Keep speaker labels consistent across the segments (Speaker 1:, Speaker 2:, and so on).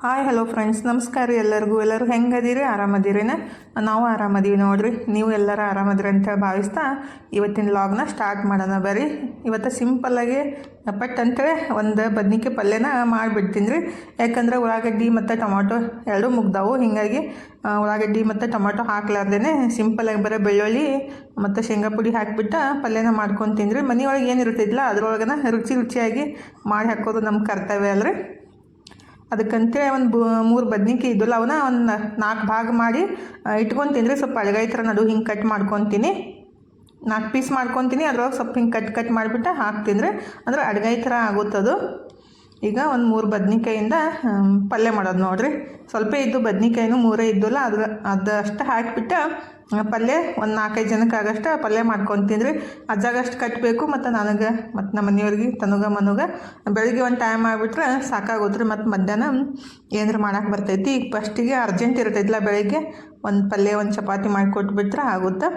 Speaker 1: Hi hello friends ನಮಸ್ಕಾರ ರೀ ಎಲ್ಲರಿಗೂ. ಎಲ್ಲರೂ ಹೆಂಗದೀರಿ? ಆರಾಮದಿರಿನ ನಾವು ಆರಾಮದೀವಿ ನೋಡ್ರಿ. ನೀವು ಎಲ್ಲರೂ ಆರಾಮದಿರಿ ಅಂತೇಳಿ ಭಾವಿಸ್ತಾ ಇವತ್ತಿನ ಲಾಗ್ನ ಸ್ಟಾರ್ಟ್ ಮಾಡೋಣ ಬರ್ರಿ. ಇವತ್ತು ಸಿಂಪಲ್ಲಾಗಿ ಪಟ್ ಅಂತೇಳಿ ಒಂದು ಬದ್ನಿಕಾಯಿ ಪಲ್ಯನ ಮಾಡಿಬಿಡ್ತೀನಿ ರೀ ಯಾಕಂದ್ರೆ ಉಳ್ಳಾಗಡ್ಡಿ ಮತ್ತು ಟೊಮಾಟೊ ಎರಡೂ ಮುಗ್ದಾವು. ಹೀಗಾಗಿ ಉಳ್ಳಾಗಡ್ಡಿ ಮತ್ತು ಟೊಮಾಟೊ ಹಾಕ್ಲಾರ್ದೇ ಸಿಂಪಲ್ಲಾಗಿ ಬರೋ ಬೆಳ್ಳುಳ್ಳಿ ಮತ್ತು ಶೇಂಗಾ ಪುಡಿ ಹಾಕಿಬಿಟ್ಟು ಪಲ್ಯನ ಮಾಡ್ಕೊತೀನಿ ರೀ ಮನೆಯೊಳಗೆ ಏನು ಇರ್ತಿದ್ಲ, ಅದ್ರೊಳಗನ ರುಚಿ ರುಚಿಯಾಗಿ ಮಾಡಿ ಹಾಕೋದು ನಮ್ಮ ಕರ್ತವ್ಯ ಅಲ್ರಿ. ಅದಕ್ಕಂತೇಳಿ ಒಂದು ಬು ಮೂರು ಬದ್ನಿಕಾಯಿ ಇದ್ದಲ್ಲ ಅವನ್ನ ಒಂದು ನಾಲ್ಕು ಭಾಗ ಮಾಡಿ ಇಟ್ಕೊಂಡು ಇಟ್ಕೊತೀನಿ ಸ್ವಲ್ಪ ಅಳಗಾಯಿ ಥರ ನಡು ಹಿಂಗೆ ಕಟ್ ಮಾಡ್ಕೊತೀನಿ. ನಾಲ್ಕು ಪೀಸ್ ಮಾಡ್ಕೊತೀನಿ, ಅದ್ರೊಳಗೆ ಸ್ವಲ್ಪ ಹಿಂಗೆ ಕಟ್ ಕಟ್ ಮಾಡಿಬಿಟ್ಟು ಹಾಕಿ ತಿಂದರೆ ಅಂದ್ರೆ ಅಡ್ಗಾಯಿ ಥರ ಆಗುತ್ತದು. ಈಗ ಒಂದು ಮೂರು ಬದ್ನಿಕಾಯಿಂದ ಪಲ್ಯ ಮಾಡೋದು ನೋಡಿರಿ. ಸ್ವಲ್ಪ ಇದ್ದು ಬದ್ನಿಕಾಯಿನೂ ಮೂರೇ ಇದ್ದಲ್ಲ, ಅದ್ರ ಅದಷ್ಟು ಹಾಕಿಬಿಟ್ಟು ಪಲ್ಯ ಒಂದು ನಾಲ್ಕೈದು ಜನಕ್ಕೆ ಆಗಷ್ಟು ಪಲ್ಯ ಮಾಡ್ಕೊಂಡು ತಿಂದ್ವಿ. ಅಜ್ಜಾಗಷ್ಟು ಕಟ್ಟಬೇಕು ಮತ್ತು ನನಗೆ ಮತ್ತು ನಮ್ಮ ಮನೆಯವ್ರಿಗೆ, ತನಗ, ಮನುಗ. ಬೆಳಗ್ಗೆ ಒಂದು ಟೈಮ್ ಆಗಿಬಿಟ್ರೆ ಸಾಕಾಗುತ್ತೆ ರೀ ಮತ್ತು ಮಧ್ಯಾಹ್ನ ಏನಾರು ಮಾಡೋಕೆ ಬರ್ತೈತಿ. ಈಗ ಫಸ್ಟಿಗೆ ಅರ್ಜೆಂಟ್ ಇರ್ತೈತಿಲ್ಲ ಬೆಳಗ್ಗೆ. ಒಂದು ಪಲ್ಯ, ಒಂದು ಚಪಾತಿ ಮಾಡಿಕೊಟ್ಬಿಟ್ರೆ ಆಗುತ್ತೆ.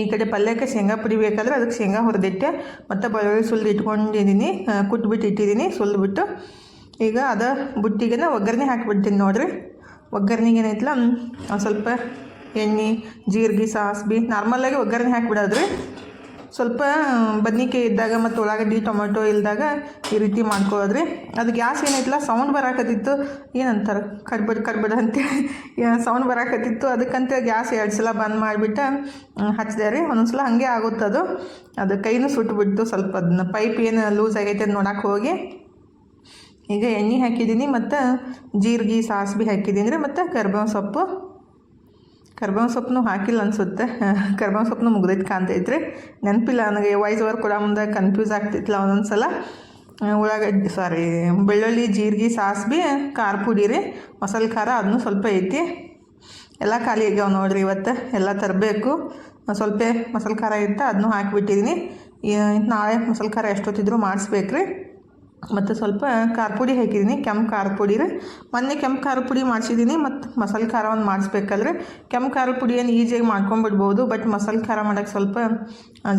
Speaker 1: ಈ ಕಡೆ ಪಲ್ಯಕ್ಕೆ ಶೇಂಗಾ ಪುಡಿ ಬೇಕಾದ್ರೆ ಅದಕ್ಕೆ ಶೇಂಗಾ ಹುರಿದಿಟ್ಟೆ. ಮತ್ತು ಬೆಳ್ಳುಳ್ಳಿ ಸುಲ್ದು ಇಟ್ಕೊಂಡಿದ್ದೀನಿ ಕುಟ್ಬಿಟ್ಟು ಇಟ್ಟಿದ್ದೀನಿ ಸುಲಿದ್ಬಿಟ್ಟು. ಈಗ ಅದು ಬುಟ್ಟಿಗೆನ ಒಗ್ಗರಣೆ ಹಾಕಿಬಿಡ್ತೀನಿ ನೋಡಿರಿ. ಒಗ್ಗರಣೆಗೆ ಏನೈತಲ್ಲ ಸ್ವಲ್ಪ ಎಣ್ಣೆ, ಜೀರಿಗೆ, ಸಾಸ್ಬಿ ನಾರ್ಮಲಾಗಿ ಒಗ್ಗರಣೆ ಹಾಕಿಬಿಡೋದ್ರಿ. ಸ್ವಲ್ಪ ಬದ್ನಿಕಾಯಿ ಇದ್ದಾಗ ಮತ್ತು ಉಳ್ಳಾಗಡ್ಡಿ, ಟೊಮೆಟೊ ಇಲ್ದಾಗ ಈ ರೀತಿ ಮಾಡ್ಕೊಳ್ಳೋದ್ರಿ. ಅದು ಗ್ಯಾಸ್ ಏನೈತಿಲ್ಲ, ಸೌಂಡ್ ಬರಾಕತ್ತಿತ್ತು. ಏನಂತಾರೆ? ಕಡ್ಬಡ್ ಕಡ್ಬಡ್ ಅಂತೇಳಿ ಸೌಂಡ್ ಬರಾಕತ್ತಿತ್ತು. ಅದಕ್ಕಂತ ಗ್ಯಾಸ್ ಎರಡು ಸಲ ಬಂದ್ ಮಾಡಿಬಿಟ್ಟು ಹಚ್ಚಿದೆ ರೀ ಒಂದೊಂದ್ಸಲ ಹಾಗೆ ಆಗುತ್ತದು ಅದು. ಕೈನೂ ಸುಟ್ಟುಬಿಟ್ಟು ಸ್ವಲ್ಪ. ಅದನ್ನ ಪೈಪ್ ಏನು ಲೂಸ್ ಆಗೈತೆ ಅಂತ ನೋಡಕ್ಕೆ ಹೋಗಿ. ಈಗ ಎಣ್ಣೆ ಹಾಕಿದ್ದೀನಿ ಮತ್ತು ಜೀರಿಗೆ, ಸಾಸ್ಬಿ ಹಾಕಿದ್ದೀನಿ ರೀ ಮತ್ತು ಕರ್ಬೇವು ಸೊಪ್ಪು. ಕರ್ಬೇವು ಸೊಪ್ಪು ಹಾಕಿಲ್ಲ ಅನಿಸುತ್ತೆ. ಕರ್ಬೇವಿನ ಸೊಪ್ಪು ಮುಗ್ದೈತೆ ಕಾಣ್ತೈತ್ರಿ ನೆನಪಿಲ್ಲ, ನನಗೆ ವಾಯ್ಸ್ ಓವರ್ ಕೊಡೋ ಮುಂದೆ ಕನ್ಫ್ಯೂಸ್ ಆಗ್ತಿತ್ತಲ್ಲ ಒಂದೊಂದು ಸಲ ಉಳ್ಳಾಗಡ್ಡಿ ಸಾರಿ ಬೆಳ್ಳುಳ್ಳಿ, ಜೀರಿಗೆ, ಸಾಸ್ಬಿ, ಖಾರ ಪುಡಿ ರೀ ಮಸಾಲೆ ಖಾರ ಅದನ್ನು ಸ್ವಲ್ಪ ಐತಿ. ಎಲ್ಲ ಖಾಲಿ ಆಗ್ಯಾವ ನೋಡಿರಿ ಇವತ್ತು, ಎಲ್ಲ ತರಬೇಕು. ಸ್ವಲ್ಪ ಮಸಾಲೆ ಖಾರ ಇತ್ತು ಅದನ್ನು ಹಾಕಿಬಿಟ್ಟಿದ್ದೀನಿ ನಾಳೆ ಮಸಾಲೆ ಖಾರ ಎಷ್ಟೊತ್ತಿದ್ರು ಮಾಡಿಸ್ಬೇಕ್ರಿ. ಮತ್ತು ಸ್ವಲ್ಪ ಖಾರ ಪುಡಿ ಹಾಕಿದ್ದೀನಿ. ಕೆಂಪು ಖಾರ ಪುಡಿ ರೀ ಮೊನ್ನೆ ಕೆಂಪು ಖಾರ ಪುಡಿ ಮಾಡಿಸಿದ್ದೀನಿ. ಮತ್ತು ಮಸಾಲೆ ಖಾರ ಒಂದು ಮಾಡಿಸ್ಬೇಕಲ್ರಿ. ಕೆಂಪು ಖಾರ ಪುಡಿಯನ್ನು ಈಜಿಯಾಗಿ ಮಾಡ್ಕೊಂಬಿಡ್ಬೋದು ಬಟ್ ಮಸಾಲೆ ಖಾರ ಮಾಡೋಕ್ಕೆ ಸ್ವಲ್ಪ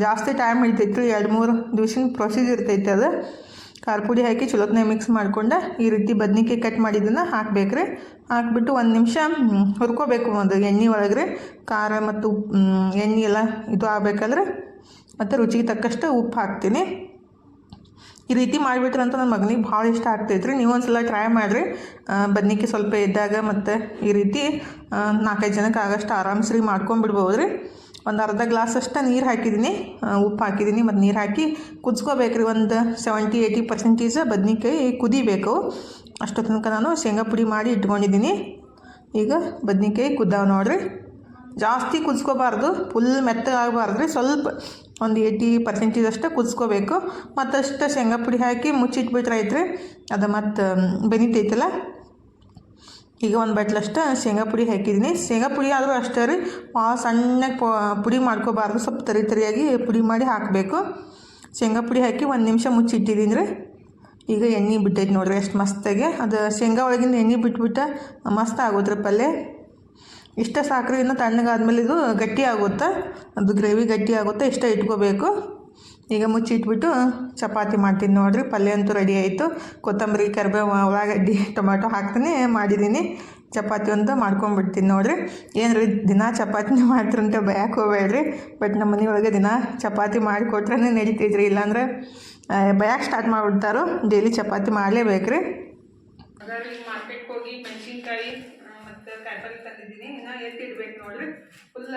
Speaker 1: ಜಾಸ್ತಿ ಟೈಮ್ ಹಿಡಿತೈತ್ರಿ. ಎರಡು ಮೂರು ದಿವ್ಸಿನ ಪ್ರೊಸೀಜರ್ ಇರ್ತೈತೆ ಅದು. ಖಾರ ಪುಡಿ ಹಾಕಿ ಚಲೋತ್ನೇ ಮಿಕ್ಸ್ ಮಾಡ್ಕೊಂಡು ಈ ರೀತಿ ಬದ್ನಿಕಾಯಿ ಕಟ್ ಮಾಡಿದ್ದನ್ನು ಹಾಕಬೇಕ್ರಿ. ಹಾಕ್ಬಿಟ್ಟು ಒಂದು ನಿಮಿಷ ಹುರ್ಕೋಬೇಕು ಒಂದು ಎಣ್ಣೆ ಒಳಗೆ ಖಾರ ಮತ್ತು ಎಣ್ಣೆ ಎಲ್ಲ ಇದು ಆಗಬೇಕಂದ್ರೆ ಮತ್ತು ರುಚಿಗೆ ತಕ್ಕಷ್ಟು ಉಪ್ಪು ಹಾಕ್ತೀನಿ. ಈ ರೀತಿ ಮಾಡಿಬಿಟ್ರೆ ಅಂತ ನನ್ನ ಮಗನಿಗೆ ಭಾಳ ಇಷ್ಟ ಆಗ್ತೈತ್ರಿ. ನೀವು ಒಂದ್ಸಲ ಟ್ರೈ ಮಾಡಿರಿ. ಬದ್ನಿಕಾಯಿ ಸ್ವಲ್ಪ ಇದ್ದಾಗ ಮತ್ತು ಈ ರೀತಿ ನಾಲ್ಕೈದು ಜನಕ್ಕೆ ಆಗಷ್ಟು ಆರಾಮ್ಸ್ರಿ ಮಾಡ್ಕೊಂಡ್ಬಿಡ್ಬೋದು ರೀ ಒಂದು ಅರ್ಧ ಗ್ಲಾಸ್ ಅಷ್ಟು ನೀರು ಹಾಕಿದ್ದೀನಿ ಉಪ್ಪು ಹಾಕಿದ್ದೀನಿ ಮತ್ತು ನೀರು ಹಾಕಿ ಕುದಿಸ್ಕೋಬೇಕ್ರಿ. ಒಂದು ಸೆವೆಂಟಿ ಏಯ್ಟಿ ಪರ್ಸೆಂಟೇಜ್ ಬದ್ನಿಕಾಯಿ ಕುದಿಬೇಕು. ಅಷ್ಟು ತನಕ ನಾನು ಶೇಂಗಾ ಪುಡಿ ಮಾಡಿ ಇಟ್ಕೊಂಡಿದ್ದೀನಿ ಈಗ ಬದ್ನಿಕಾಯಿ ಕುದ್ದಾವ ನೋಡಿರಿ. ಜಾಸ್ತಿ ಕುದಿಸ್ಕೋಬಾರ್ದು. ಫುಲ್ ಮೆತ್ತಗಾಗಬಾರ್ದು ರೀ ಸ್ವಲ್ಪ ಒಂದು ಏಯ್ಟಿ ಪರ್ಸೆಂಟೇಜ್ ಅಷ್ಟು ಕುದಿಸ್ಕೋಬೇಕು. ಮತ್ತಷ್ಟು ಶೇಂಗಾ ಪುಡಿ ಹಾಕಿ ಮುಚ್ಚಿಟ್ಬಿಟ್ರೆ ಐತ್ರಿ ಅದು ಮತ್ತು ಬೆನಿತೈತಲ್ಲ? ಈಗ ಒಂದು ಬಟ್ಲಷ್ಟು ಶೇಂಗಾ ಪುಡಿ ಹಾಕಿದ್ದೀನಿ. ಶೇಂಗಾ ಪುಡಿ ಆದರೂ ಅಷ್ಟೇ ರೀ. ಭಾಳ ಸಣ್ಣಗೆ ಪುಡಿ ಮಾಡ್ಕೋಬಾರ್ದು. ಸ್ವಲ್ಪ ತರಿ ತರಿಯಾಗಿ ಪುಡಿ ಮಾಡಿ ಹಾಕಬೇಕು. ಶೇಂಗಾ ಪುಡಿ ಹಾಕಿ ಒಂದು ನಿಮಿಷ ಮುಚ್ಚಿಟ್ಟಿದ್ದೀನಿ ರೀ. ಈಗ ಎಣ್ಣೆ ಬಿಟ್ಟೈತೆ ನೋಡ್ರಿ, ಎಷ್ಟು ಮಸ್ತಾಗಿ. ಅದು ಶೇಂಗಾ ಒಳಗಿಂದ ಎಣ್ಣೆ ಬಿಟ್ಬಿಟ್ಟು ಮಸ್ತ್ ಆಗೋದ್ರಿ ಪಲ್ಯ. ಇಷ್ಟ ಸಾಕ್ರಿ ಇನ್ನು ತಣ್ಣಗಾದ್ಮೇಲೆ ಇದು ಗಟ್ಟಿ ಆಗುತ್ತೆ ಅದು ಗ್ರೇವಿ ಗಟ್ಟಿ ಆಗುತ್ತೆ ಇಷ್ಟ ಇಟ್ಕೋಬೇಕು. ಈಗ ಮುಚ್ಚಿಟ್ಬಿಟ್ಟು ಚಪಾತಿ ಮಾಡ್ತೀನಿ ನೋಡಿರಿ. ಪಲ್ಯ ಅಂತೂ ರೆಡಿ ಆಯಿತು. ಕೊತ್ತಂಬರಿ ಕರಿಬೇವು ಉಳ್ಳಾಗಡ್ಡಿ, ಟೊಮ್ಯಾಟೊ ಹಾಕ್ತೀನಿ ಮಾಡಿದ್ದೀನಿ ಚಪಾತಿ ಒಂದು ಮಾಡ್ಕೊಂಡ್ಬಿಡ್ತೀನಿ ನೋಡಿರಿ. ಏನು ರೀ ದಿನ ಚಪಾತಿನೇ ಮಾಡ್ತೀರಂತ ಭಯಕ್ಕೆ ಹೋಗ್ಬೇಡ್ರಿ. ಬಟ್ ನಮ್ಮ ಮನೆಯೊಳಗೆ ದಿನ ಚಪಾತಿ ಮಾಡಿಕೊಟ್ರೆ ನಡೀತಿದ್ರಿ ಇಲ್ಲಾಂದ್ರೆ ಭಯಕ್ಕೆ ಸ್ಟಾರ್ಟ್ ಮಾಡಿಬಿಡ್ತಾರೋ, ಡೈಲಿ ಚಪಾತಿ ಮಾಡಲೇಬೇಕ್ರಿ.
Speaker 2: ಹಾಗಾಗಿ ಮಾರ್ಕೆಟ್ಗೆ ಹೋಗಿ, ಮೆಣಸಿನ್ಕಾಯಿ ಮತ್ತು ಕಾಯಿಪಲ್ಲೆ ತಂದಿದ್ದೀನಿ ಇನ್ನು ಎತ್ತಿಡ್ಬೇಕು ನೋಡ್ರಿ. ಫುಲ್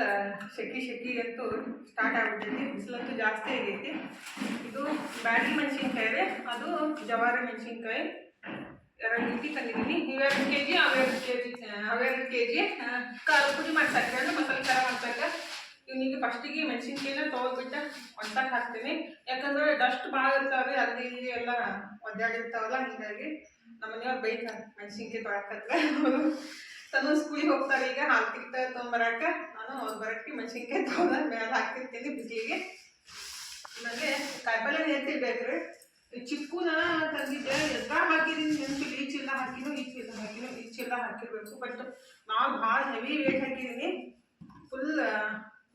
Speaker 2: ಶೆಕಿ ಶೆಕಿ ಅಂತೂ ಸ್ಟಾರ್ಟ್ ಆಗ್ಬಿಟ್ಟೈತಿ ಬಿಸಿಲಂತೂ ಜಾಸ್ತಿ ಆಗೈತಿ. ಇದು ಬ್ಯಾಡಿ ಮೆಣಸಿನ್ಕಾಯಿ ರೀ ಅದು ಜವಾರಿ ಮೆಣಸಿನ್ಕಾಯಿ. ಎರಡು ರೀತಿ ತಂದಿದ್ದೀನಿ. ಇವೆರಡು ಕೆ ಜಿ ಅವೆರಡು ಕೆ ಜಿ ಅವೆರಡು ಕೆ ಜಿ ಖಾರ ಪುಡಿ ಮಾಡ್ಸಕ್ಕೆ ಅಂದ್ರೆ ಮಸಾಲೆ ಖಾರ ಮಾಡ್ಸಕ್ಕೆ. ಇವನಿಗೆ ಫಸ್ಟಿಗೆ ಮೆಣಸಿನ್ಕಾಯಿನ ತೊಗೊಂಡ್ಬಿಟ್ಟು ಒಣ್ಸಕ್ಕೆ ಹಾಕ್ತೀನಿ. ಯಾಕಂದ್ರೆ ಡಸ್ಟ್ ಭಾಳ ಇರ್ತಾವೆ ಅಲ್ಲಿ ಇಲ್ಲಿ ಎಲ್ಲ ಒದ್ದಾಡಿರ್ತಾವಲ್ಲ, ಹಿಂಗಾಗಿ ನಮ್ಮ ಮನೆಯವ್ರು ಬೈತಾರೆ ಮೆಣಸಿನ್ಕಾಯಿ ತೊಳಕತ್ರ ತನು ಸ್ಕೂಲಿಗೆ ಹೋಗ್ತಾರೆ ಈಗ. ಹಾಲು ತಿಕ್ತ ತೊಗೊಂಬರಕ್ಕೆ ನಾನು ಅವ್ರು ಬರಕ್ಕೆ ಮೆಣಸಿನ್ಕಾಯಿ ತೊಗೊಂಡ ಮೇಲೆ ಹಾಕಿರ್ತೀನಿ ಬಿಸಿಲಿಗೆ. ಆಮೇಲೆ ಕಾಯಿಪಲ್ಲೆ ಎತ್ತಿಡ್ಬೇಕ್ರಿ ಈ ಚಿಕ್ಕುನ ತಂದಿದ್ದೆ. ಎಲ್ಲ ಹಾಕಿದೀನಿ. ನೆನಪಿಲ್ಲ ಈ ಚೀಲ ಹಾಕಿನೂ, ಈ ಚೀಲ ಹಾಕಿನೂ, ಈ ಚೀಲ ಹಾಕಿರ್ಬೇಕು. ಬಟ್ ನಾವು ಭಾಳ ಹೆವಿ ವೇಟ್ ಹಾಕಿದೀನಿ. ಫುಲ್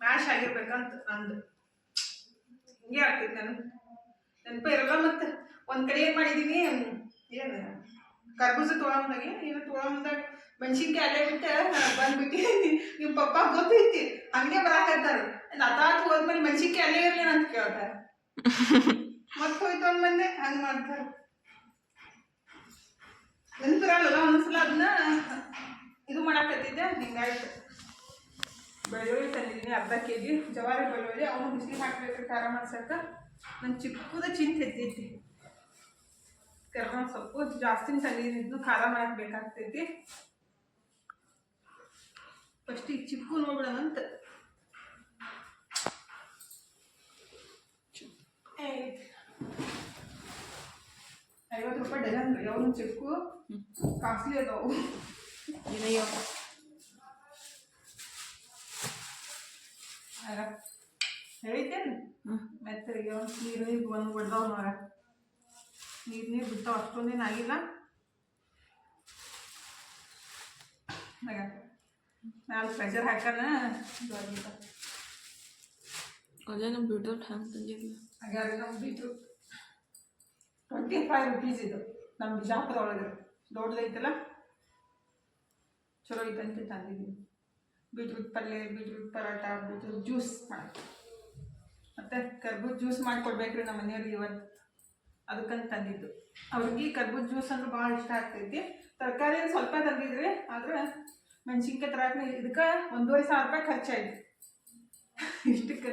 Speaker 2: ಮ್ಯಾಶ್ ಆಗಿರ್ಬೇಕಂತ ನಂದು. ಹಿಂಗೆ ಆಗ್ತೈತೆ ನಾನು ನೆನಪೇ ಇರಲ್ಲ ಮತ್ತು. ಒಂದು ಕಡೆ ಏನು ಮಾಡಿದ್ದೀನಿ ಏನು ಕರ್ಬೂಜ ತೊಗೊಳಂದಾಗೆ ಏನು ತೊಗೊಳಂದಾಗ ಮೆಣಸಿನ್ಕಾಯಿ ಅಲ್ಲೇ ಬಿಟ್ಟು ಬಂದ್ಬಿಟ್ಟು ನಿಮ್ಮ ಪಪ್ಪ ಗೊತ್ತೈತಿ ಹಂಗೆ ಬರಾಕತ್ತಾರ ಅತಾತ್ ಹೋದ್ಮೇಲೆ ಮೆಣಸಿನ್ಕಾಯಿ ಅಲ್ಲೇ ಇರ್ಲಿ ಅಂತ ಕೇಳ್ತಾರೆ. ಮತ್ತೆ ಹೋಯ್ತು ಅಂದ್ ಬಂದೆ ಹಂಗೆ ಮಾಡ್ತಾರೆ. ನೆನಪಿರಲ್ಲ ಒಂದ್ಸಲ ಅದನ್ನ ಇದು ಮಾಡಾಕತ್ತಿದ್ದೆ ಹಿಂಗಾಯ್ತು ಬೆಳ್ಳುಳ್ಳಿ ತಂದಿದ್ದೀನಿ ಅರ್ಧ ಕೆ ಜಿ ಜವಾರಿ ಬೆಳ್ಳುಳ್ಳಿ, ಅವನು ಬಿಸಿಲು ಹಾಕ್ಬೇಕು ಖಾರ ಮಾಡ್ಸಕ್ಕ ನನ್ನ ಚಿಕ್ಕದ ಚಿಂತೆ ಎತ್ತೈತಿ ಕರ್ಕೊಂಡು ಸೊಪ್ಪು ಜಾಸ್ತಿ ತಂದಿದ್ದೀನಿ ಇದನ್ನು ಖಾರ ಮಾಡಕ್ಕೆ ಬೇಕಾಗ್ತೈತಿ. ಫಸ್ಟ್ ಈಗ ಚಿಕ್ಕು ನೋಡ್ಬಿಡೋಣಂತ ಐವತ್ತು ರೂಪಾಯಿ ಡಜನ್ ಯಾವನು ಚಿಕ್ಕು ಕಾಸ್ಟ್ಲಿ ಅದಾವು.
Speaker 3: ಏನಯ್ಯೋ
Speaker 2: ಹೇಳಿದ್ದೇನೆ? ಮೆತ್ತಗೆ ಒಂದು ನೀರು ನೀರು ಬಂದು ಬಿಡ್ದಾವ ನೋಡ. ನೀರು ನೀರು ಬಿಡ್ತಾವ ಅಷ್ಟೊಂದೇನಾಗಿಲ್ಲ ಆಗಿಲ್ಲ. ಆಗ ಮ್ಯಾಲೆ ಪ್ರೆಷರ್ ಹಾಕನ ಇದಾಗಿತ್ತು
Speaker 3: ಅದೇ ನಮ್ಮ ಬೀಟ್ರೂಟ್ ಹ್ಯಾಂಗೆ ತಂದಿರಲಿಲ್ಲ
Speaker 2: ಹಾಗಾದ್ರೆ ನಮ್ಮ ಬೀಟ್ರೂಟ್ ಟ್ವೆಂಟಿ ಫೈವ್ ರುಪೀಸ್ ಇದು. ನಮ್ಮ ಬಿಜಾಪುರ ಒಳಗೆ ದೊಡ್ಡದೈತಲ್ಲ? ಚಲೋ ಐತಂತ ತಂದಿದ್ದೀನಿ. ಬೀಟ್ರೂಟ್ ಪಲ್ಯ ಬೀಟ್ರೂಟ್ ಪರೋಟ ಬೀಟ್ರೂಟ್ ಜ್ಯೂಸ್ ಮಾಡಿ. ಮತ್ತು ಕರ್ಬೂಜ್ ಜ್ಯೂಸ್ ಮಾಡಿಕೊಡ್ಬೇಕ್ರಿ ನಮ್ಮ ಮನೆಯವ್ರಿಗೆ ಇವತ್ತು. ಅದಕ್ಕಂತ ತಂದಿದ್ದು. ಅವ್ರಿಗೆ ಕರ್ಬೂಜ ಜ್ಯೂಸ್ ಅಂದ್ರೆ ಭಾಳ ಇಷ್ಟ ಆಗ್ತೈತಿ. ತರಕಾರಿ ಸ್ವಲ್ಪ ತಂದಿದ್ರಿ ಆದ್ರೆ ಮೆಣಸಿನ್ಕಾಯಿ ತರಾಕ ಇದಕ್ಕೆ ಒಂದೂವರೆ ಸಾವಿರ ರೂಪಾಯಿ ಖರ್ಚಾಯ್ತು. ಇಷ್ಟಕ್ಕೆ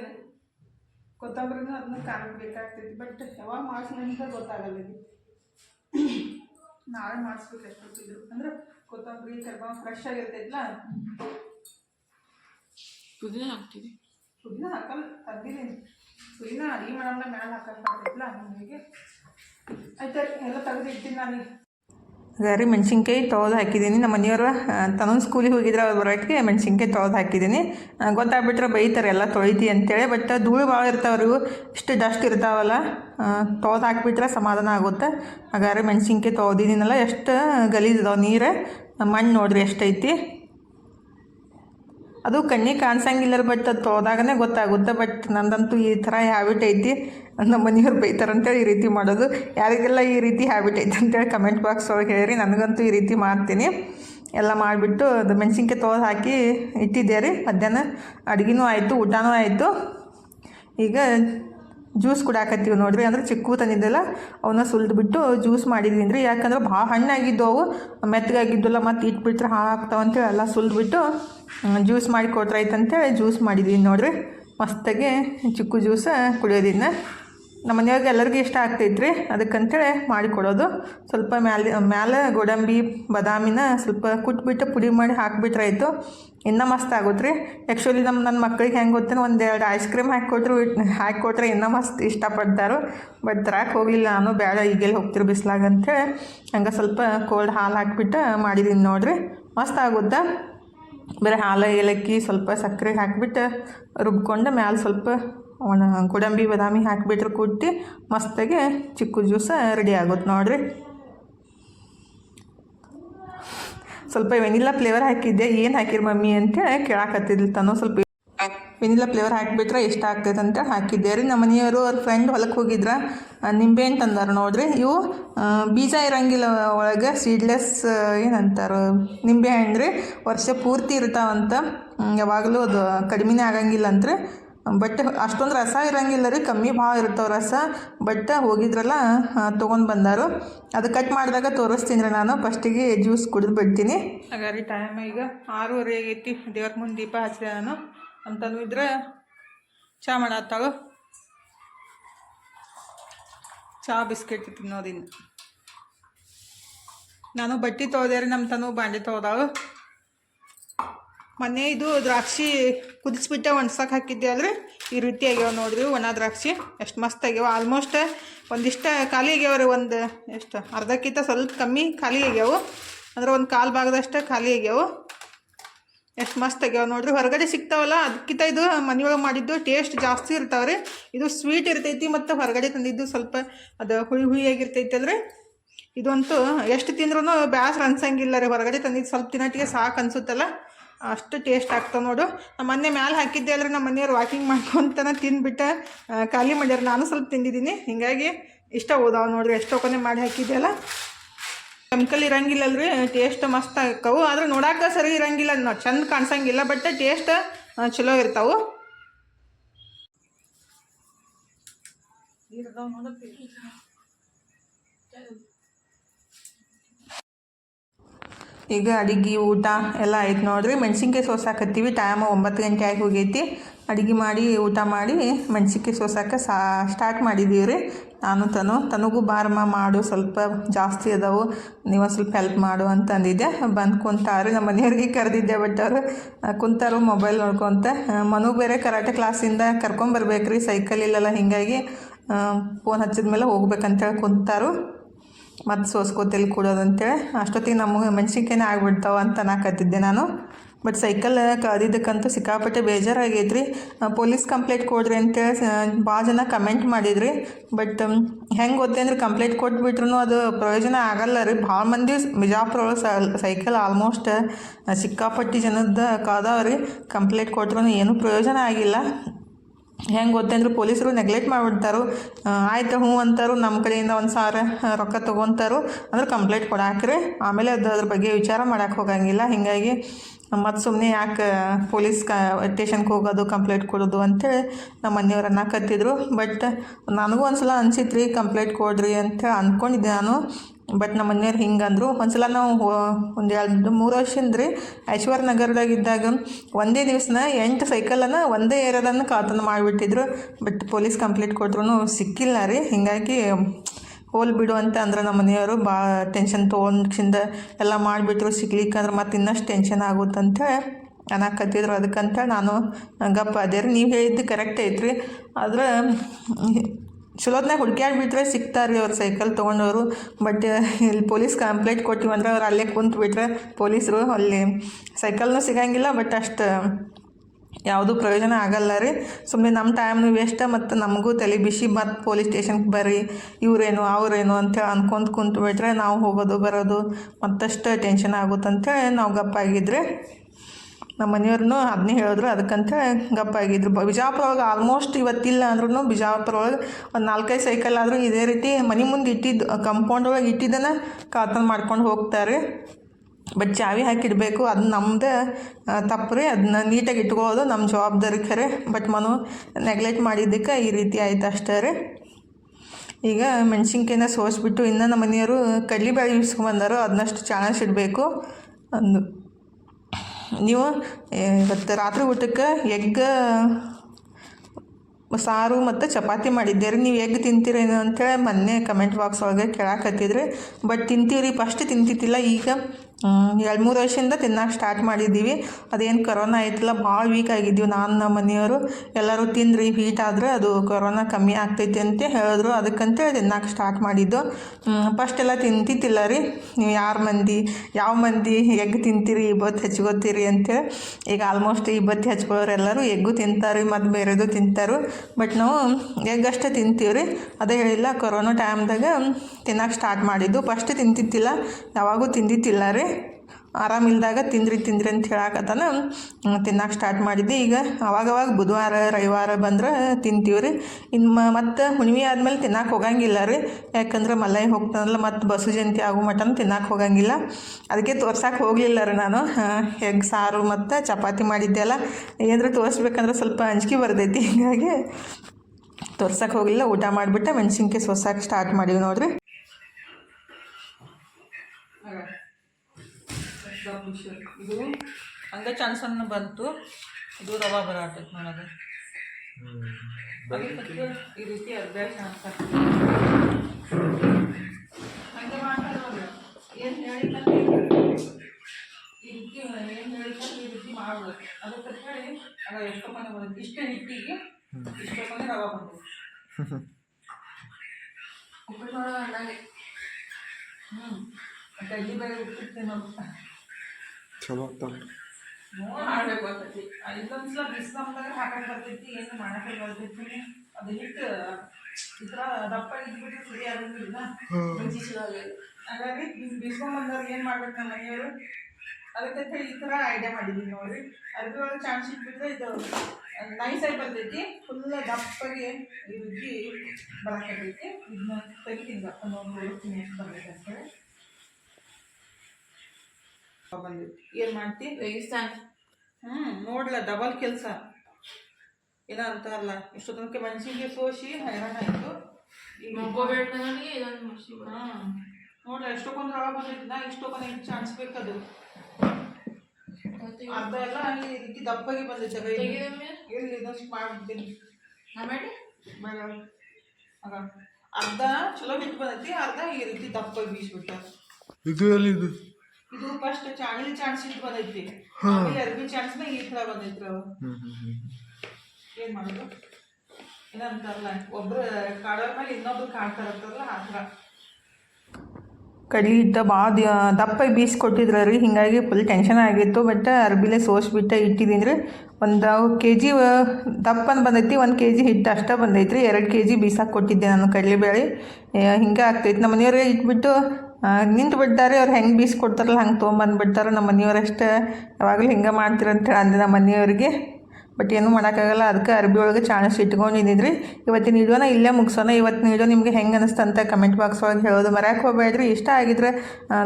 Speaker 2: ಕೊತ್ತಂಬರಿನೂ ಅದನ್ನ ಕಾರಣ ಬೇಕಾಗ್ತೈತಿ ಬಟ್ ಯಾವಾಗ ಮಾಡಿಸ್ಲಿಂತ ಗೊತ್ತಾಗಲ್ಲ ಇದು. ನಾಳೆ ಮಾಡಿಸ್ಬೇಕು ಎಷ್ಟೊತ್ತಿದ್ರು ಅಂದ್ರೆ ಕೊತ್ತಂಬರಿ ಕರ್ಬೇವು ಫ್ರೆಶ್ ಆಗಿರ್ತೈತಲ್ಲ
Speaker 3: ಪುದೀನ ಹಾಕ್ತೀವಿ.
Speaker 2: ಪುದೀನ ಹಾಕಲ್ಲ ತಂದಿದ್ದೀನಿ ಪುದೀನ ಅಡಿಗೆ ಮೇಲೆ ಮ್ಯಾಲೆ ಹಾಕಲ್ಲ ಹಂಗಾಗಿ. ಆಯ್ತು ಎಲ್ಲ ತೆಗೆದು ಇಡ್ತೀನಿ ನಾನು
Speaker 1: ಹಾಗಾದ್ರೆ ಮೆಣಸಿನ್ಕಾಯಿ ತೊಳೆದು ಹಾಕಿದ್ದೀನಿ. ನಮ್ಮ ಮನೆಯವರು ತನ್ನೊಂದು ಸ್ಕೂಲಿಗೆ ಹೋಗಿದ್ರೆ ಅವ್ರು ಬರೋಕ್ಕೆ ಮೆಣಸಿನ್ಕಾಯಿ ತೊಳೆದು ಹಾಕಿದ್ದೀನಿ. ಗೊತ್ತಾಗ್ಬಿಟ್ರೆ ಬೈತಾರೆ, ಎಲ್ಲ ತೊಳಿತಿ ಅಂತೇಳಿ. ಬಟ್ ಧೂಳು ಭಾಳ ಇರ್ತಾವ್ರಿಗೂ ಇಷ್ಟು ಡಸ್ಟ್ ಇರ್ತಾವಲ್ಲ ತೊಳೆದು ಹಾಕಿಬಿಟ್ರೆ ಸಮಾಧಾನ ಆಗುತ್ತೆ. ಹಾಗಾದ್ರೆ ಮೆಣಸಿನ್ಕಾಯಿ ತೊಳೆದಿದ್ದೀನಲ್ಲ, ಎಷ್ಟು ಗಲೀಜು ಇದಾವೆ ನೀರು. ಮಣ್ಣು ನೋಡ್ರಿ ಎಷ್ಟೈತಿ. ಅದು ಕಣ್ಣಿಗೆ ಕಾಣಿಸಂಗಿಲ್ಲ ಬಟ್ ಅದು ತೋದಾಗನೆ ಗೊತ್ತಾಗುತ್ತೆ ಬಟ್ ನಂದಂತೂ ಈ ಥರ ಹ್ಯಾಬಿಟ್ ಐತಿ. ನಮ್ಮ ಮನೆಯವ್ರು ಬೈತಾರಂತೇಳಿ ಈ ರೀತಿ ಮಾಡೋದು. ಯಾರಿಗೆಲ್ಲ ಈ ರೀತಿ ಹ್ಯಾಬಿಟ್ ಐತೆ ಅಂತೇಳಿ ಕಮೆಂಟ್ ಬಾಕ್ಸ್ ಒಳಗೆ ಹೇಳಿರಿ. ನನಗಂತೂ ಈ ರೀತಿ ಮಾಡ್ತೀನಿ. ಎಲ್ಲ ಮಾಡಿಬಿಟ್ಟು ಅದು ಮೆಣಸಿನ್ಕಾಯಿ ತೊಳೆದು ಹಾಕಿ ಇಟ್ಟಿದ್ದೆ ರೀ. ಮಧ್ಯಾಹ್ನ ಅಡುಗೆನೂ ಆಯಿತು, ಊಟನೂ ಆಯಿತು. ಈಗ ಜ್ಯೂಸ್ ಕುಡಾಕತ್ತೀವಿ ನೋಡ್ರಿ. ಅಂದ್ರೆ ಚಿಕ್ಕು ತಂದಿದ್ದೆಲ್ಲ ಅವನ್ನ ಸುಲಿದ್ಬಿಟ್ಟು ಜ್ಯೂಸ್ ಮಾಡಿದ್ವಿ ಅಂದ್ರೆ ಯಾಕಂದ್ರೆ ಭಾಳ ಹಣ್ಣಾಗಿದ್ದು ಅವು ಮೆತ್ತಗಾಗಿದ್ದಲ್ಲ ಮತ್ತು ಇಟ್ಬಿಟ್ರೆ ಹಾಳಾಗ್ತಾವ ಅಂತೇಳಿ ಎಲ್ಲ ಸುಲಿದ್ಬಿಟ್ಟು ಜ್ಯೂಸ್ ಮಾಡಿ ಕೊಟ್ರಾಯ್ತು ಅಂತೇಳಿ ಜ್ಯೂಸ್ ಮಾಡಿದ್ವಿ ನೋಡ್ರಿ. ಮಸ್ತಾಗಿ ಚಿಕ್ಕು ಜ್ಯೂಸ ಕುಡಿಯೋದಿನ್ನ. ನಮ್ಮ ಮನೆಯವ್ರಿಗೆ ಎಲ್ಲರಿಗೂ ಇಷ್ಟ ಆಗ್ತೈತ್ರಿ ಅದಕ್ಕಂತೇಳಿ ಮಾಡಿಕೊಡೋದು. ಸ್ವಲ್ಪ ಮ್ಯಾಲೆ ಮ್ಯಾಲೆ ಗೋಡಂಬಿ, ಬಾದಾಮಿನ ಸ್ವಲ್ಪ ಕುಟ್ಬಿಟ್ಟು ಪುಡಿ ಮಾಡಿ ಹಾಕ್ಬಿಟ್ರಾಯ್ತು ಇನ್ನೂ ಮಸ್ತ್ ಆಗುತ್ತೆ ರೀ ಆ್ಯಕ್ಚುಲಿ ನಮ್ಮ ನನ್ನ ಮಕ್ಳಿಗೆ ಹೆಂಗೆ ಗೊತ್ತೇನೆ, ಒಂದೆರಡು ಐಸ್ ಕ್ರೀಮ್ ಹಾಕಿಕೊಟ್ರು, ಹಾಕಿಕೊಟ್ರೆ ಇನ್ನೂ ಮಸ್ತ್ ಇಷ್ಟಪಡ್ತಾರೆ. ಬಟ್ ತರಕ್ಕೆ ಹೋಗಲಿಲ್ಲ ನಾನು, ಬೇಡ, ಈಗೆಲ್ಲಿ ಹೋಗ್ತಿರು ಬಿಸ್ಲಾಗ ಅಂತೇಳಿ ಹಂಗೆ ಸ್ವಲ್ಪ ಕೋಲ್ಡ್ ಹಾಲು ಹಾಕಿಬಿಟ್ಟು ಮಾಡಿದ್ದೀನಿ ನೋಡಿರಿ. ಮಸ್ತ್ ಆಗುತ್ತಾ? ಬರೀ ಹಾಲು, ಏಲಕ್ಕಿ ಸ್ವಲ್ಪ ಸಕ್ಕರೆ ಹಾಕಿಬಿಟ್ಟು ರುಬ್ಕೊಂಡು ಮ್ಯಾಲೆ ಸ್ವಲ್ಪ ಒಣ ಗೋಡಂಬಿ ಬಾದಾಮಿ ಹಾಕಿಬಿಟ್ರೆ ಕುಟ್ಟಿ ಮಸ್ತಾಗಿ ಚಿಕ್ಕು ಜ್ಯೂಸ ರೆಡಿ ಆಗುತ್ತೆ ನೋಡಿರಿ. ಸ್ವಲ್ಪ ವೆನಿಲ್ಲಾ ಫ್ಲೇವರ್ ಹಾಕಿದ್ದೆ ಏನು ಹಾಕಿರಿ ಮಮ್ಮಿ ಅಂತೇಳಿ ಕೇಳಾಕತ್ತಿದ್ಲು ತಾನು ಸ್ವಲ್ಪ. ವೆನಿಲ್ಲಾ ಫ್ಲೇವರ್ ಹಾಕಿಬಿಟ್ರೆ ಎಷ್ಟು ಆಗ್ತೈತೆ ಅಂತ ಹಾಕಿದ್ದೆ ರೀ? ನಮ್ಮ ಮನೆಯವರು ಅವ್ರ ಫ್ರೆಂಡ್ ಹೊಲಕ್ಕೆ ಹೋಗಿದ್ರ. ನಿಂಬೆ ನಿಂಬೆಹಣ್ಣು ತಂದಾರ ನೋಡ್ರಿ. ಇವು ಬೀಜ ಇರಂಗಿಲ್ಲ ಒಳಗೆ ಸೀಡ್ಲೆಸ್ ಏನಂತಾರೆ, ನಿಂಬೆಹಣ್ಣು ರೀ. ವರ್ಷ ಪೂರ್ತಿ ಇರ್ತಾವಂತ. ಯಾವಾಗಲೂ ಅದು ಕಡಿಮೆನೇ ಆಗಂಗಿಲ್ಲ ಅಂತ್ರಿ ಬಟ್ ಅಷ್ಟೊಂದು ರಸ ಇರಂಗಿಲ್ಲ ರೀ, ಕಮ್ಮಿ ಭಾಳ ಇರ್ತಾವೆ ರಸ. ಬಟ್ ಹೋಗಿದ್ರಲ್ಲ ತೊಗೊಂಡು ಬಂದಾರು. ಅದು ಕಟ್ ಮಾಡಿದಾಗ ತೋರಿಸ್ತೀನಿ ರೀ ನಾನು. ಫಸ್ಟಿಗೆ ಜ್ಯೂಸ್ ಕುಡಿದು ಬಿಡ್ತೀನಿ. ಹಾಗಾದ್ರೆ ಟೈಮ್ ಈಗ ಆರೂವರೆ ಆಗೈತಿ. ದೇವ್ರ ಮುಂದೆ ದೀಪ ಹಚ್ಚಿದೆ ನಾನು. ಅಂತಂದು ಇದ್ರೆ ಚಾ ಮಾಡತ್ತಾಳು ಚಹಾ ಬಿಸ್ಕೆಟ್ ತಿನ್ನೋದಿನ್ನು. ನಾನು ಬಟ್ಟೆ ತೊಳ್ದೆ ರೀ ನಮ್ಮ ತನು ಬಾಂಡೆ ತೊಳ್ದಾಳು. ಮೊನ್ನೆ ಇದು ದ್ರಾಕ್ಷಿ ಕುದಿಸ್ಬಿಟ್ಟೆ ಒಣ್ಸಕ್ಕೆ ಹಾಕಿದ್ದೆ ಅಲ್ರಿ ಈ ರೀತಿ ಆಗ್ಯಾವ ನೋಡ್ರಿ ಒಣ ದ್ರಾಕ್ಷಿ. ಎಷ್ಟು ಮಸ್ತ್ ಆಗ್ಯಾವ. ಆಲ್ಮೋಸ್ಟ್ ಒಂದಿಷ್ಟು ಖಾಲಿ ಆಗ್ಯಾವ ರೀ ಒಂದು ಎಷ್ಟು ಅರ್ಧಕ್ಕಿಂತ ಸ್ವಲ್ಪ ಕಮ್ಮಿ ಖಾಲಿ ಆಗ್ಯಾವು. ಅಂದ್ರೆ ಒಂದು ಕಾಲು ಭಾಗದಷ್ಟು ಖಾಲಿ ಆಗ್ಯಾವು. ಎಷ್ಟು ಮಸ್ತ್ ಆಗ್ಯಾವ ನೋಡ್ರಿ. ಹೊರಗಡೆ ಸಿಗ್ತಾವಲ್ಲ ಅದಕ್ಕಿಂತ ಇದು ಮನೆಯೊಳಗೆ ಮಾಡಿದ್ದು ಟೇಸ್ಟ್ ಜಾಸ್ತಿ ಇರ್ತಾವೆ ರೀ. ಇದು ಸ್ವೀಟ್ ಇರ್ತೈತಿ ಮತ್ತು ಹೊರಗಡೆ ತಂದಿದ್ದು ಸ್ವಲ್ಪ ಅದು ಹುಳಿ ಹುಳಿಯಾಗಿರ್ತೈತಿ ಅಲ್ರಿ ಇದಂತೂ ಎಷ್ಟು ತಿಂದ್ರೂ ಬ್ಯಾಸ್ರ ಅನ್ಸಂಗಿಲ್ಲ ರೀ. ಹೊರಗಡೆ ತಂದಿದ್ದು ಸ್ವಲ್ಪ ತಿನ್ನಟ್ಟಿಗೆ ಸಾಕು ಅನ್ಸುತ್ತಲ್ಲ. ಅಷ್ಟು ಟೇಸ್ಟ್ ಆಗ್ತವೆ ನೋಡು. ನಮ್ಮ ಮೊನ್ನೆ ಮ್ಯಾಲೆ ಹಾಕಿದ್ದೆ ಅಲ್ರಿ ನಮ್ಮ ಮನೆಯವ್ರು ವಾಕಿಂಗ್ ಮಾಡ್ಕೊತನ ತಿಂದುಬಿಟ್ಟು. ಖಾಲಿ ಮಾಡ್ಯಾರ. ನಾನು ಸ್ವಲ್ಪ ತಿಂದಿದ್ದೀನಿ. ಹೀಗಾಗಿ ಇಷ್ಟ ಹೋದಾವ ನೋಡ್ರಿ ಎಷ್ಟೋ ಕೊನೆ ಮಾಡಿ ಹಾಕಿದ್ದೆ ಅಲ್ಲ ಕೆಮಿಕಲ್ ಇರಂಗಿಲ್ಲ ಅಲ್ರಿ. ಟೇಸ್ಟ್ ಮಸ್ತ್ ಆಕವು ಆದ್ರೆ ನೋಡಾಕ ಸರಿ ಇರಂಗಿಲ್ಲ. ಚಂದ ಕಾಣಿಸಂಗಿಲ್ಲ ಬಟ್ ಟೇಸ್ಟ್ ಚಲೋ ಇರ್ತಾವು. ಈಗ ಅಡಿಗೆ, ಊಟ ಎಲ್ಲ ಆಯ್ತು ನೋಡ್ರಿ. ಮೆಣ್ಸಿನ್ಕಾಯಿ ಸೋಸಾಕತ್ತೀವಿ ಟೈಮ್ ಒಂಬತ್ತು ಗಂಟೆ ಆಗಿ ಹೋಗೈತಿ. ಅಡಿಗೆ ಮಾಡಿ, ಊಟ ಮಾಡಿ ಮೆಣ್ಸಿನ್ಕಾಯಿ ಸೋಸಾಕ ಸಾ, ಸ್ಟಾರ್ಟ್ ಮಾಡಿದ್ದೀವಿ ರೀ ನಾನು ತನು, ತನಗೂ ಬಾರಮ್ಮ ಮಾಡು, ಸ್ವಲ್ಪ ಜಾಸ್ತಿ ಅದಾವು. ನೀವು ಸ್ವಲ್ಪ ಹೆಲ್ಪ್ ಮಾಡು ಅಂತಂದಿದ್ದೆ. ಬಂದು ಕುಂತಾರೆ ನಮ್ಮ ಮನೆಯವ್ರಿಗೆ ಕರೆದಿದ್ದೆ ಬಟ್ ಅವರು ಕುಂತಾರು ಮೊಬೈಲ್ ನೋಡ್ಕೊತ. ಮನು ಬೇರೆ ಕರಾಟೆ ಕ್ಲಾಸಿಂದ ಕರ್ಕೊಂಬರ್ಬೇಕು ರೀ ಸೈಕಲ್ ಇಲ್ಲಲ್ಲ, ಹೀಗಾಗಿ ಫೋನ್ ಹಚ್ಚಿದ ಮೇಲೆ ಹೋಗ್ಬೇಕಂತೇಳಿ ಕುಂತಾರು. ಮತ್ತು ಸೋಸ್ಕೋತೆಲಿ ಕೂಡೋದು ಅಂತೇಳಿ ಅಷ್ಟೊತ್ತಿಗೆ ನಮಗೆ ಮೆಣ್ಸಿನ್ಕಾಯಿನೇ ಆಗಿಬಿಡ್ತಾವ ಅಂತ ಅನ್ನಕತ್ತಿದ್ದೆ ನಾನು. ಬಟ್ ಸೈಕಲ್ ಕದಿದ್ದಕ್ಕಂತೂ ಸಿಕ್ಕಾಪಟ್ಟೆ ಬೇಜಾರಾಗೈತ್ರಿ. ಪೊಲೀಸ್ ಕಂಪ್ಲೇಂಟ್ ಕೊಡ್ರಿ ಅಂತೇಳಿ ಭಾಳ ಜನ ಕಮೆಂಟ್ ಮಾಡಿದ್ರಿ. ಬಟ್ ಹೆಂಗೆ ಗೊತ್ತೇ ಅಂದ್ರೆ ಕಂಪ್ಲೇಂಟ್ ಕೊಟ್ಬಿಟ್ರು ಅದು ಪ್ರಯೋಜನ ಆಗಲ್ಲ ರೀ. ಭಾಳ ಮಂದಿ ಬಿಜಾಪುರ ಸೈಕಲ್ ಆಲ್ಮೋಸ್ಟ್ ಸಿಕ್ಕಾಪಟ್ಟಿ ಜನದ ಕಾದವ್ರಿ ರೀ. ಕಂಪ್ಲೇಂಟ್ ಕೊಟ್ರು ಏನೂ ಪ್ರಯೋಜನ ಆಗಿಲ್ಲ. ಹೆಂಗೆ ಗೊತ್ತಂದ್ರೆ ಪೊಲೀಸರು ನೆಗ್ಲೆಕ್ಟ್ ಮಾಡಿಬಿಡ್ತಾರು. ಆಯ್ತು ಹ್ಞೂ ಅಂತಾರು ನಮ್ಮ ಕಡೆಯಿಂದ ಒಂದು ಸಾವಿರ ರೊಕ್ಕ ತೊಗೊತಾರು. ಅಂದ್ರೆ ಕಂಪ್ಲೇಂಟ್ ಕೊಡಾಕ್ರೆ ಆಮೇಲೆ ಅದು ಅದ್ರ ಬಗ್ಗೆ ವಿಚಾರ ಮಾಡಕ್ಕೆ ಹೋಗಂಗಿಲ್ಲ. ಹೀಗಾಗಿ ಮತ್ತು ಸುಮ್ಮನೆ ಯಾಕೆ ಪೊಲೀಸ್ ಕ ಸ್ಟೇಷನ್ಗೆ ಹೋಗೋದು ಕಂಪ್ಲೇಂಟ್ ಕೊಡೋದು ಅಂತೇಳಿ ನಮ್ಮ ಮನೆಯವ್ರು ಅನ್ನಕತ್ತಿದ್ರು ಬಟ್ ನನಗೂ ಒಂದ್ಸಲ ಸಲ ರೀ ಕಂಪ್ಲೇಂಟ್ ಕೊಡ್ರಿ ಅಂತ ಅಂದ್ಕೊಂಡಿದ್ದೆ ನಾನು. ಬಟ್ ನಮ್ಮ ಮನೆಯವ್ರು ಹಿಂಗೆ ಅಂದರು ಒಂದ್ಸಲ ನಾವು ಒಂದು ಎರಡು ಮೂರು ವರ್ಷದಿಂದ ರೀ ಐಶ್ವರ್ ನಗರದಾಗ ಇದ್ದಾಗ ಒಂದೇ ದಿವಸನ ಎಂಟು ಸೈಕಲನ್ನು ಒಂದೇ ಏರಿಯಾದನ್ನು ಕಾತನ ಮಾಡಿಬಿಟ್ಟಿದ್ರು. ಬಟ್ ಪೊಲೀಸ್ ಕಂಪ್ಲೇಂಟ್ ಕೊಟ್ರು ಸಿಕ್ಕಿಲ್ಲ ರೀ. ಹೀಗಾಗಿ ಹೋಲ್ ಬಿಡು ಅಂತ ಅಂದ್ರೆ ನಮ್ಮ ಮನೆಯವರು ಭಾಳ ಟೆನ್ಷನ್ ತೊಗೊಂಡ್ಸಿಂದ ಎಲ್ಲ ಮಾಡಿಬಿಟ್ರು. ಸಿಗ್ಲಿಕ್ಕಂದ್ರೆ ಮತ್ತೆ ಇನ್ನಷ್ಟು ಟೆನ್ಷನ್ ಆಗುತ್ತಂತೇಳಿ ಅನ್ನಕತ್ತಿದ್ರು ಅದಕ್ಕಂತ ನಾನು, ಗಪ್ಪ ಅದೇ ರೀ, ನೀವು ಹೇಳಿದ್ದು ಕರೆಕ್ಟ್ ಐತ್ರಿ. ಆದ್ರೆ ಚಲೋತ್ನಾಗ ಹುಡ್ಕ್ಯಾಡ್ಬಿಟ್ರೆ ಸಿಗ್ತಾರೆ ರೀ ಅವ್ರು ಸೈಕಲ್ ತೊಗೊಂಡವರು ಬಟ್ ಇಲ್ಲಿ ಪೊಲೀಸ್ ಕಂಪ್ಲೇಂಟ್ ಕೊಟ್ಟಿವಂದ್ರೆ ಅವ್ರು ಅಲ್ಲೇ ಕುಂತು ಬಿಟ್ಟರೆ ಪೊಲೀಸರು ಅಲ್ಲಿ ಸೈಕಲ್ನೂ ಸಿಗಂಗಿಲ್ಲ ಬಟ್ ಅಷ್ಟು ಯಾವುದೂ ಪ್ರಯೋಜನ ಆಗಲ್ಲ ರೀ. ಸುಮ್ಮನೆ ನಮ್ಮ ಟೈಮ್ನು ವೇಸ್ಟ್ ಮತ್ತು ನಮಗೂ ತಲೆ ಬಿಸಿ ಮತ್ತು ಪೊಲೀಸ್ ಸ್ಟೇಷನ್ಗೆ ಬರ್ರಿ. ಇವರೇನು, ಅವ್ರೇನು ಅಂತೇಳಿ ಅನ್ಕೊಂತ ಕುಂತು ಬಿಟ್ರೆ ನಾವು ಹೋಗೋದು, ಬರೋದು ಮತ್ತಷ್ಟು ಟೆನ್ಷನ್ ಆಗುತ್ತಂತೇಳಿ ನಾವು ಗಪ್ಪಾಗಿದ್ರಿ ನಮ್ಮ ಮನೆಯವ್ರು ಅದನ್ನೇ ಹೇಳಿದ್ರು. ಅದಕ್ಕಂತ ಗಪ್ಪಾಗಿದ್ರು ಬಿಜಾಪುರ ಒಳಗೆ ಆಲ್ಮೋಸ್ಟ್ ಇವತ್ತಿಲ್ಲ ಅಂದ್ರೂ ಬಿಜಾಪುರ ಒಳಗೆ ಒಂದು ನಾಲ್ಕೈದು ಸೈಕಲ್ ಆದರೂ ಇದೇ ರೀತಿ ಮನೆ ಮುಂದೆ ಇಟ್ಟಿದ್ದು ಕಂಪೌಂಡ್ ಒಳಗೆ ಇಟ್ಟಿದ್ದನ್ನು ಕಾತನ್ ಮಾಡ್ಕೊಂಡು ಹೋಗ್ತಾರೆ. ಬಟ್ ಚಾವಿ ಹಾಕಿಡಬೇಕು. ಅದು ನಮ್ಮದೇ ತಪ್ಪು ರೀ. ಅದನ್ನ ನೀಟಾಗಿ ಇಟ್ಕೊಳ್ಳೋದು ನಮ್ಮ ಜವಾಬ್ದಾರಿ ಖರೆ. ಬಟ್ ಮನು ನೆಗ್ಲೆಕ್ಟ್ ಮಾಡಿದ್ದಕ್ಕೆ ಈ ರೀತಿ ಆಯ್ತು ಅಷ್ಟೇ ರೀ. ಈಗ ಮೆಣಸಿನ್ಕಾಯಿನ ಸೋಸ್ಬಿಟ್ಟು ಇನ್ನು ನಮ್ಮ ಮನೆಯವರು ಕಡ್ಲಿಬೇಳೆ ಇಸ್ಕೊಂಬಂದರು ಅದನ್ನಷ್ಟು ಚಾಣಸಿಡಬೇಕು ಅಂದು. ನೀವು ಇವತ್ತು ರಾತ್ರಿ ಊಟಕ್ಕೆ ಎಗ್, ಸಾರು ಮತ್ತು ಚಪಾತಿ ಮಾಡಿದ್ದೆ ರೀ ನೀವು ಎಗ್ ತಿಂತೀರೇನು ಅಂತೇಳಿ ಮೊನ್ನೆ ಕಮೆಂಟ್ ಬಾಕ್ಸ್ ಒಳಗೆ ಕೇಳಾಕತ್ತಿದ್ರಿ. ಬಟ್ ತಿಂತೀವಿ ರೀ ಫಸ್ಟ್ ತಿಂತಿದ್ದಿಲ್ಲ, ಈಗ ಎರಡು ಮೂರು ವರ್ಷದಿಂದ ತಿನ್ನಕ್ಕೆ ಸ್ಟಾರ್ಟ್ ಮಾಡಿದ್ದೀವಿ. ಅದೇನು ಕೊರೋನಾ ಆಯ್ತಲ್ಲ ಭಾಳ ವೀಕ್ ಆಗಿದ್ದೀವಿ. ನಾನು ನಮ್ಮ ಮನೆಯವರು ಎಲ್ಲರೂ ತಿನ್ನಿರಿ ಹೀಟ್ ಆದರೆ ಅದು ಕೊರೋನಾ ಕಮ್ಮಿ ಆಗ್ತೈತಿ ಅಂತ ಹೇಳಿದ್ರು. ಅದಕ್ಕಂತೇಳಿ ತಿನ್ನಕ್ಕೆ ಸ್ಟಾರ್ಟ್ ಮಾಡಿದ್ದು. ಫಸ್ಟ್ ಎಲ್ಲ ತಿಂತಿದ್ದಿಲ್ಲ ರೀ. ನೀವು ಯಾರು ಮಂದಿ, ಯಾವ ಮಂದಿ, ಎಗ್ ತಿಂತೀರಿ, ಇಬ್ಬತ್ತು ಹಚ್ಕೋತೀರಿ ಅಂತೇಳಿ. ಈಗ ಆಲ್ಮೋಸ್ಟ್ ಇಬ್ಬತ್ತು ಹಚ್ಕೊಳ್ಳೋರು ಎಲ್ಲರೂ ಎಗ್ಗು ತಿಂತಾರೆ, ಮತ್ತು ಬೇರೆದು ತಿಂತಾರೆ. ಬಟ್ ನಾವು ಎಗ್ ಅಷ್ಟೇ ತಿಂತೀವಿ ರೀ. ಅದೇ ಹೇಳಿಲ್ಲ ಕೊರೋನಾ ಟೈಮ್ದಾಗ ತಿನ್ನಕ್ಕೆ ಸ್ಟಾರ್ಟ್ ಮಾಡಿದ್ದು. ಫಸ್ಟ್ ತಿಂತಿದ್ದಿಲ್ಲ, ಯಾವಾಗೂ ತಿಂದಿತ್ತಿಲ್ಲ ರೀ. ಆರಾಮಿಲ್ದಾಗ ತಿಂದ್ರಿ ತಿಂದ್ರಿ ಅಂತ ಹೇಳಕತ್ತಾನ. ತಿನ್ನಕ್ಕೆ ಸ್ಟಾರ್ಟ್ ಮಾಡಿದ್ದೆ. ಈಗ ಅವಾಗವಾಗ ಬುಧವಾರ, ರವಿವಾರ ಬಂದ್ರೆ ತಿಂತೀವಿ ರೀ ಇನ್ನು ಮತ್ತು ಹುಣ್ಮೆ ಆದಮೇಲೆ ತಿನ್ನಕ್ಕೆ ಹೋಗಂಗಿಲ್ಲ ರೀ. ಯಾಕಂದ್ರೆ ಮಲ್ಲೈ ಹೋಗ್ತಾನಲ್ಲ, ಮತ್ತು ಬಸು ಜಯಂತಿ ಆಗೋ ಮಟನ ತಿನ್ನಕ್ಕೆ ಹೋಗಂಗಿಲ್ಲ. ಅದಕ್ಕೆ ತೋರ್ಸಕ್ಕೆ ಹೋಗಲಿಲ್ಲ ರೀ ನಾನು. ಎಗ್, ಸಾರು ಮತ್ತು ಚಪಾತಿ ಮಾಡಿದ್ದೆ ಅಲ್ಲ. ಏನಾದ್ರು ತೋರಿಸ್ಬೇಕಂದ್ರೆ ಸ್ವಲ್ಪ ಅಂಜಿಕೆ ಬರ್ತೈತಿ. ಹೀಗಾಗಿ ತೋರ್ಸಕ್ಕೆ ಹೋಗಲಿಲ್ಲ, ಊಟ ಮಾಡಿಬಿಟ್ಟೆ ಮೆಣಸಿನ್ಕಾಯಿ ಸೊಸಾಕೆ ಸ್ಟಾರ್ಟ್ ಮಾಡೀವಿ ನೋಡ್ರಿ. ಇದು ಹಂಗೆ ಸಣ್ಣ ಬಂತು. ಇದು ರವಾ ಬರಾಟೈತೆ ನೋಡೋದು ಈ ರೀತಿ ಅಭ್ಯಾಸ ಹಂಗೆ ಮಾಡ್ತಾರೆ ಏನು ಹೇಳಿದ್ರೆ ಈ ರೀತಿ? ಏನು ಹೇಳಿದ್ರೆ ಈ ರೀತಿ ಮಾಡ್ಬೋದು. ಅದಕ್ಕೆ ಹೇಳಿ ಆಗ ಎಷ್ಟೋ ಮನೆ ಇಷ್ಟೇ ಹಿಟ್ಟಿಗೆ ಇಷ್ಟೋ ಮನೆ ರವಾ ಹ್ಮ್ ಉಪ್ಪಿಟ್ಟು ಮಾಡೋ ಅಣ್ಣಾಗೆ ಹ್ಞೂ ಡೈಲಿ ಬೇರೆ ಉಪ್ಪಿಟ್ಟು ತಿನ್ನೋದು.
Speaker 4: ಆಗ್ತಾವ
Speaker 1: ಮಾಡ್ಬೇಕು ಅಂತೈತಿ ಇದೊಂದ್ಸಲ ಬಿಸಿಲಂದಾಗ ಹಾಕಕ್ ಬರ್ತೈತಿ ಏನು ಮಾಡಕ್ಕೆ ಬರ್ತೈತಿ ಅದು ಹಿಟ್ಟು ಈ ಥರ ದಪ್ಪ ಇದ್ಬಿಟ್ಟು ಚಲೋ ಆಗಲ್ಲ. ಹಾಗಾಗಿ ಬಿಸ್ಕೊಂಡ್ ಬಂದವ್ರಿಗೆ ಏನು ಮಾಡ್ಬೇಕು ನಮ್ಮ ಮನೆಯವರು ಅದಕ್ಕೆ ಈ ಥರ ಐಡಿಯಾ ಮಾಡಿದ್ದೀನಿ ನೋಡ್ರಿ ಅರ್ಬಿ ಚಾನ್ಸ್ ಇಟ್ಬಿಟ್ರೆ ಇದು ನೈಸ್ ಆಗಿ ಬರ್ತೈತಿ ಫುಲ್ ದಪ್ಪಗೆ ರುಚಿ ಬರಕತ್ತೈತಿ ಇದನ್ನ ತೆಗಿತೀನಿ ದಪ್ಪ ನೋಡಿ ಎಷ್ಟು ಬರ್ತೈತೆ
Speaker 2: ಬಂದಿತ್ತು. ಏನು ಮಾಡ್ತಿ?
Speaker 3: ರೇಗಿಸ್ತಾನ್.
Speaker 2: ಹ್ಞೂ ನೋಡ್ಲ ಡಬಲ್ ಕೆಲಸ. ಏನೋ ಅಂತಾರಲ್ಲ ಅಲ್ಲ ತನಕ ಮನ್ಸಿಗೆ ಸೋಸಿ ಹೈರಾಣ ಆಯಿತು. ಈಗ ಹಾಂ ನೋಡ್ಲ ಎಷ್ಟೊಂದು ರವೆ ಬಂದಿದ್ದ ನಾ ಇಷ್ಟೊಂದು ಹೆಚ್ಚು ಅನ್ಸ್ಬೇಕದು ಅರ್ಧ ಎಲ್ಲ ಅಲ್ಲಿ ಈ ರೀತಿ ದಪ್ಪಗೆ ಬಂದಿದ್ದೆ ಕೈ ಇಲ್ಲಿ ಇದಷ್ಟು ಮಾಡ್ಬಿಡ್ತೀನಿ ಬೇಡ. ಆಗ ಅರ್ಧ ಚಲೋ ಬಿಟ್ಟು ಬಂದೈತಿ ಅರ್ಧ ಈ ರೀತಿ ದಪ್ಪ ಬೀಸ್ಬಿಟ್ಟ.
Speaker 4: ಇದು ಎಲ್ಲಿದು
Speaker 2: ಇದು ಫಸ್ಟ್ ಚಾಣಿಲಿ ಚಾಣಿಸಿಟ್ಟು ಬಂದೈತಿ. ಆಮೇಲೆ ಅರ್ಬಿ ಮೇ ಈ ತರ ಬಂದೈತ್ರಿ ಅವ ಏನು ಮಾಡೋದು? ಏನಂತಾರಲ್ಲ ಒಬ್ರು ಕಾಡೋರ್ ಮೇಲೆ ಇನ್ನೊಬ್ರು ಕಾಡ್ತಾರಂತಾರಲ್ಲ ಆ ಥರ.
Speaker 1: ಕಡ್ಲಿ ಹಿಟ್ಟು ಭಾಳ ದಪ್ಪ ಬೀಸ್ಕೊಟ್ಟಿದ್ರ ರೀ ಹೀಗಾಗಿ ಫುಲ್ ಟೆನ್ಷನ್ ಆಗಿತ್ತು ಬಟ್ ಅರ್ಬಿಲೆ ಸೋಸ್ಬಿಟ್ಟು ಇಟ್ಟಿದ್ದೀನಿ ರೀ ಒಂದು ಕೆ ಜಿ ದಪ್ಪನ ಬಂದೈತಿ ಒಂದು ಕೆ ಜಿ ಹಿಟ್ಟು ಅಷ್ಟೇ ಬಂದೈತಿ ರೀ ಎರಡು ಕೆ ಜಿ ಬೀಸಾಕ್ ಕೊಟ್ಟಿದ್ದೆ ನಾನು ಕಡಲೆಬೇಳೆ ಹಿಂಗೆ ಆಗ್ತೈತಿ. ನಮ್ಮ ಮನೆಯವ್ರಿಗೆ ಇಟ್ಬಿಟ್ಟು ನಿಂತು ಬಿಡ್ತಾರೆ, ಅವ್ರು ಹೆಂಗೆ ಬೀಸ್ಕೊಡ್ತಾರಲ್ಲ, ಹಂಗೆ ತೊಗೊಂಬಂದ್ಬಿಡ್ತಾರೆ ನಮ್ಮ ಮನೆಯವರಷ್ಟೇ ಯಾವಾಗಲೂ ಹಿಂಗೆ ಮಾಡ್ತೀರಂತೇಳಿ ಅಂದೆ ನಮ್ಮ ಮನೆಯವ್ರಿಗೆ. ಬಟ್ ಏನೂ ಮಾಡೋಕ್ಕಾಗಲ್ಲ, ಅದಕ್ಕೆ ಅರ್ಬಿ ಒಳಗೆ ಚಾಣಸ್ ಇಟ್ಕೊಂಡಿದ್ದೀನಿ ಇವತ್ತಿನ ವಿಡಿಯೋನ ಇಲ್ಲೇ ಮುಗಿಸೋಣ. ಇವತ್ತಿನ ವಿಡಿಯೋ ನಿಮಗೆ ಹೆಂಗೆ ಅನಿಸ್ತು ಅಂತ ಕಮೆಂಟ್ ಬಾಕ್ಸ್ ಒಳಗೆ ಹೇಳೋದು ಮರ್ಯಾಕೆ ಹೋಗಬೇಡ್ರಿ. ಇಷ್ಟ ಆಗಿದ್ರೆ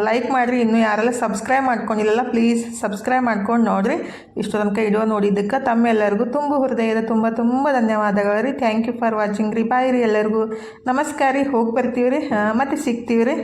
Speaker 1: ಲೈಕ್ ಮಾಡಿರಿ. ಇನ್ನೂ ಯಾರೆಲ್ಲ ಸಬ್ಸ್ಕ್ರೈಬ್ ಮಾಡ್ಕೊಂಡಿಲ್ಲ ಪ್ಲೀಸ್ ಸಬ್ಸ್ಕ್ರೈಬ್ ಮಾಡ್ಕೊಂಡು ನೋಡಿರಿ. ಇಷ್ಟು ತನಕ ವಿಡಿಯೋ ನೋಡಿದ್ದಕ್ಕೆ ತಮ್ಮೆಲ್ಲರಿಗೂ ತುಂಬ ಹೃದಯದ ತುಂಬ ತುಂಬ ಧನ್ಯವಾದಗಳು ರೀ. ಥ್ಯಾಂಕ್ ಯು ಫಾರ್ ವಾಚಿಂಗ್ ರೀ. ಬಾಯ್ ರೀ ಎಲ್ಲರಿಗೂ. ನಮಸ್ಕಾರ ರೀ. ಹೋಗಿ ಬರ್ತೀವಿ ರೀ. ಮತ್ತೆ ಸಿಗ್ತೀವಿ ರೀ.